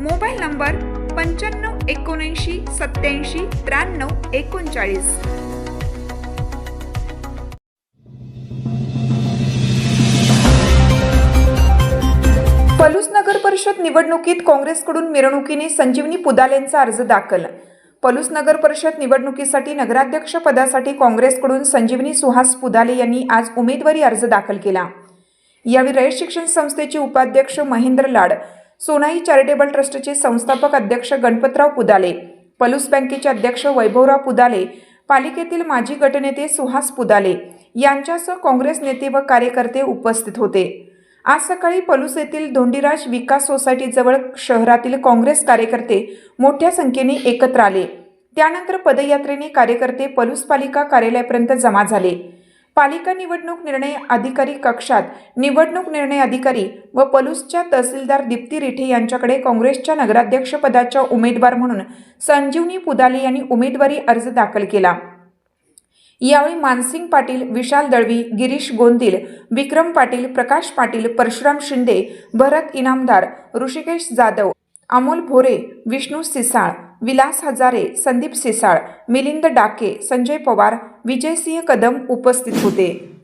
Mobile number पंच्याण्णव एकोणऐंशी सत्याऐंशी त्र्याण्णव एकोणचाळीस. पलूस नगर परिषद निवडणुकीत काँग्रेसकडून मिरवणुकीने संजीवनी पुदालेंचा अर्ज दाखल. पलूस नगर परिषद निवडणुकीसाठी नगराध्यक्ष पदासाठी काँग्रेसकडून संजीवनी सुहास पुदाले यांनी आज उमेदवारी अर्ज दाखल केला. यावेळी रयत शिक्षण संस्थेचे उपाध्यक्ष महेंद्र लाड सोनाई चॅरिटेबल ट्रस्टचे संस्थापक अध्यक्ष गणपतराव पुदाले पलूस बँकेचे अध्यक्ष वैभवराव पुदाले पालिकेतील माजी गटनेते सुहास पुदाले यांच्यासह काँग्रेस नेते व कार्यकर्ते उपस्थित होते. आज सकाळी पलूस येथील धोंडीराज विकास सोसायटीजवळ शहरातील काँग्रेस कार्यकर्ते मोठ्या संख्येने एकत्र आले. त्यानंतर पदयात्रेने कार्यकर्ते पलूस पालिका कार्यालयापर्यंत जमा झाले. पालिका निवडणूक निर्णय अधिकारी कक्षात निवडणूक निर्णय अधिकारी व पलूसच्या तहसीलदार दीप्ती रिठे यांच्याकडे काँग्रेसच्या नगराध्यक्षपदाच्या उमेदवार म्हणून संजीवनी पुदाले यांनी उमेदवारी अर्ज दाखल केला. यावेळी मानसिंग पाटील विशाल दळवी गिरीश गोंदिल विक्रम पाटील प्रकाश पाटील परशुराम शिंदे भरत इनामदार ऋषिकेश जाधव अमोल भोरे विष्णू सिसाळ विलास हजारे संदीप सिसाळ मिलिंद डाके संजय पवार विजयसिंह कदम उपस्थित होते.